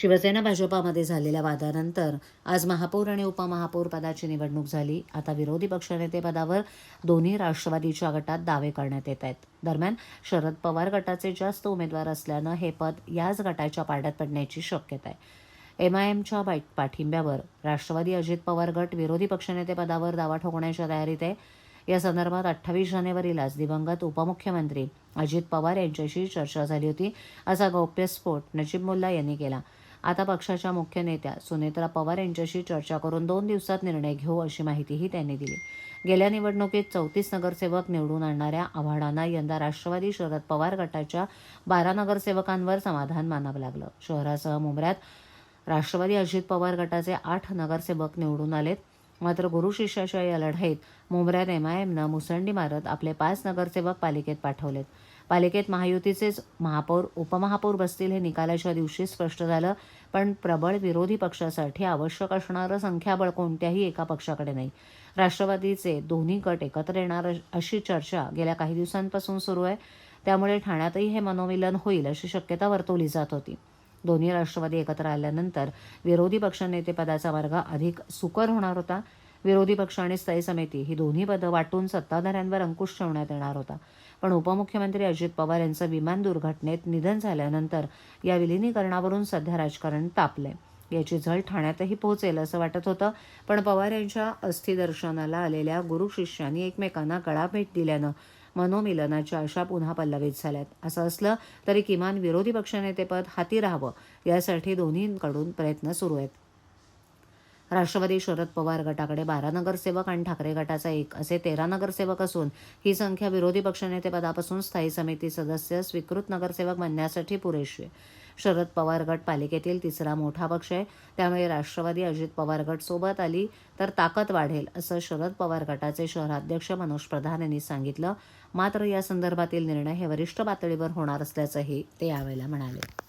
शिवसेना भाजपामध्ये झालेल्या वादानंतर आज महापौर आणि उपमहापौर पदाची निवडणूक झाली. आता विरोधी पक्षनेते पदावर दोन्ही राष्ट्रवादीच्या गटात दावे करण्यात येत आहेत. दरम्यान शरद पवार गटाचे जास्त उमेदवार असल्यानं हे पद याच गटाच्या पाड्यात पडण्याची शक्यता आहे. एमआयएमच्या बै- पाठिंब्यावर राष्ट्रवादी अजित पवार गट विरोधी पक्षनेते पदावर दावा ठोकण्याच्या तयारीत आहे. या संदर्भात अठ्ठावीस जानेवारीलाच दिवंगत उपमुख्यमंत्री अजित पवार यांच्याशी चर्चा झाली होती असा गौप्यस्फोट नजीब मुल्ला यांनी केला. आता पक्षाच्या मुख्य नेत्या सुनेत्रा पवार यांच्याशी चर्चा करून दोन दिवसात निर्णय घेऊ अशी माहितीही त्यांनी दिली. गेल्या निवडणुकीत चौतीस नगरसेवक निवडून आणणाऱ्या आव्हाडांना यंदा राष्ट्रवादी शरद पवार गटाच्या बारा नगरसेवकांवर समाधान मानावं लागलं. शहरासह मुंबऱ्यात राष्ट्रवादी अजित पवार गटाचे आठ नगरसेवक निवडून आलेत. मात्र गुरु शिष्याच्या या लढाईत मुंबऱ्यात एमआयएमनं मुसंडी मारत आपले पाच नगरसेवक पालिकेत पाठवलेत. पालिकेत महायुतीचेच महापौर उपमहापौर बसतील हे निकालाच्या दिवशी स्पष्ट झालं पण प्रबळ विरोधी पक्षासाठी आवश्यक असणारं संख्याबळ कोणत्याही एका पक्षाकडे नाही. राष्ट्रवादीचे दोन्ही गट एकत्र येणार अशी चर्चा गेल्या काही दिवसांपासून सुरू आहे. त्यामुळे ठाण्यातही हे मनोमिलन होईल अशी शक्यता वर्तवली जात होती. दोन्ही राष्ट्रवादी एकत्र आल्यानंतर विरोधी पक्षनेतेपदाचा मार्ग अधिक सुकर होणार होता. विरोधी पक्ष आणि स्थायी समिती ही दोन्ही पदं वाटून सत्ताधाऱ्यांवर अंकुश ठेवण्यात येणार होता. पण उपमुख्यमंत्री अजित पवार यांचं विमान दुर्घटनेत निधन झाल्यानंतर या विलिनीकरणावरून सध्या राजकारण तापले याची झळ ठाण्यातही पोहोचेल असं वाटत होतं पण पवार यांच्या अस्थिदर्शनाला आलेल्या गुरु शिष्यांनी एकमेकांना गळाभेट दिल्यानं मनोमिलनाच्या आशा पुन्हा पल्लवित झाल्यात. असं असलं तरी किमान विरोधी पक्षनेतेपद हाती राहावं यासाठी दोन्हींकडून प्रयत्न सुरू आहेत. राष्ट्रवादी शरद पवार गटाकडे बारा नगरसेवक आणि ठाकरे गटाचा एक असे तेरा नगरसेवक असून ही संख्या विरोधी पक्षनेतेपदापासून स्थायी समिती सदस्य स्वीकृत नगरसेवक बनण्यासाठी पुरेशी शरद पवार गट पालिकेतील तिसरा मोठा पक्ष आहे. त्यामुळे राष्ट्रवादी अजित पवार गट सोबत आली तर ताकद वाढेल असं शरद पवार गटाचे शहराध्यक्ष मनोज प्रधान यांनी सांगितलं. मात्र या संदर्भातील निर्णय हे वरिष्ठ पातळीवर होणार असल्याचंही ते यावेळेला म्हणाले.